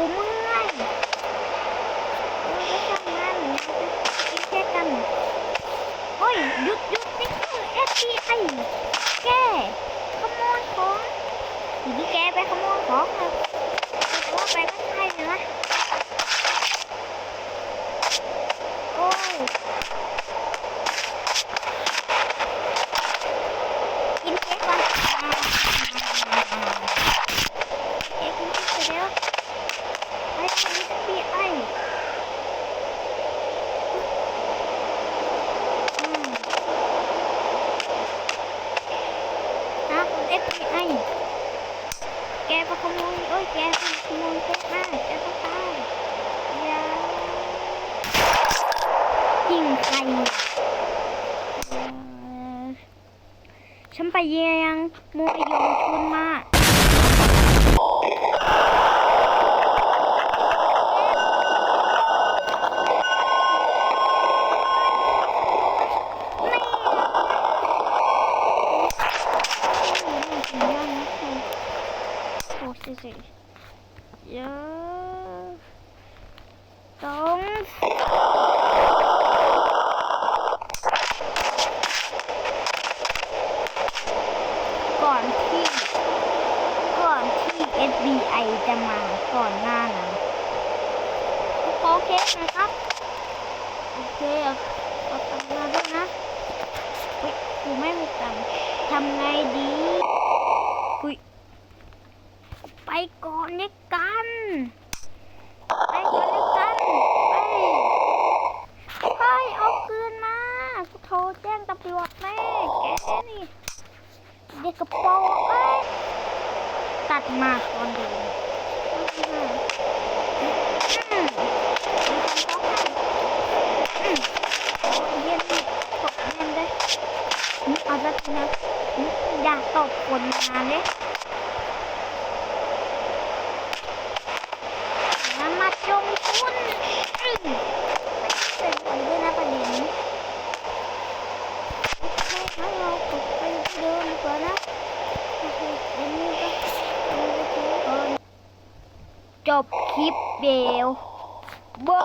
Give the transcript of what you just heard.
กูเมื่อยกูไม่ทำงานนะกินแค่กันโอ้ยหยุดหยุดนี่คือ FBI แกขโมยของหรือแกไปขโมยของครัขโมยไปก็ ไอ้แกไปขโมยโอ้ยแกไปขโมยเค้กมาแกต้องตายอย่ายิงใครฉันไปเยียงโมยยงชุนมา โอ้สิสิเยอะต้องก่อนที่ ก่อนที่ FBI จะมาก่อนหน้านั้นขอเคนะครับ โอเคเอาตังมาด้วยนะเฮ้ยกูไม่มีตังทำไงดีอุ้ย ไป ก่อนเลยกัน ไปก่อนเลยกัน ไปไปเอาคืนมากูโทรแจ้งตำรวจแม่แกนี่ เด็กกระโปรงเอ้ย ตัดมาก่อนเดินอืมอืมอืมเย็นดิตกเย็นเลยอืมเอาละทีนะอย่าตบคนมาเลย น้ำมาจงคุณอืมเป็นไปด้วยนะประเด็นนี้โอเคงั้นเรากลับไปที่เดิมดีกว่านะโอเคเดี๋ยวนี้ก็เอาไปทิ้งก่อน จบคลิปเบลบอ